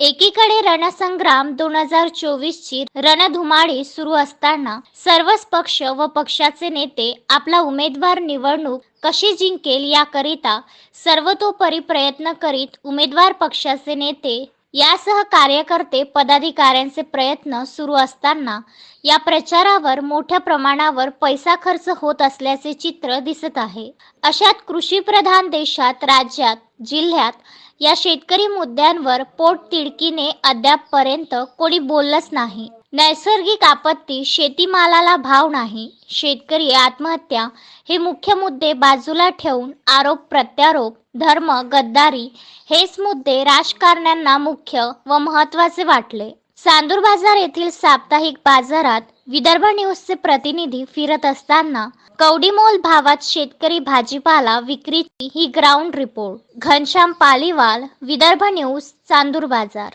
एकीकडे रणसंग्राम दोन हजार चोवीस ची रणधुमाळी सुरू असताना सर्वच पक्ष व पक्षाचे नेते आपला उमेदवार निवडणूक कशी जिंकेल याकरिता सर्वतोपरी प्रयत्न करीत उमेदवार पक्षाचे नेते यासह कार्यकर्ते पदाधिकाऱ्यांचे प्रयत्न सुरू असताना या प्रचारावर मोठ्या प्रमाणावर पैसा खर्च होत असल्याचे चित्र दिसत आहे. अशात कृषीप्रधान देशात राज्यात जिल्ह्यात या शेतकरी मुद्द्यांवर पोटतिडकीने अद्यापपर्यंत कोणी बोललंच नाही. नैसर्गिक आपत्ती शेतीमालाला भाव नाही. शेतकरी आत्महत्या हे मुख्य मुद्दे बाजूला ठेवून आरोप प्रत्यारोप धर्म गद्दारी हेच मुद्दे राजकारण्यांना मुख्य व महत्त्वाचे वाटले. चांदूर बाजार येथील साप्ताहिक बाजारात विदर्भ न्यूजचे प्रतिनिधी फिरत असताना कवडीमोल भावात शेतकरी भाजीपाला विक्रीची ही ground report Ghanshyam Paliwal Vidarbha news Chandur Bazar.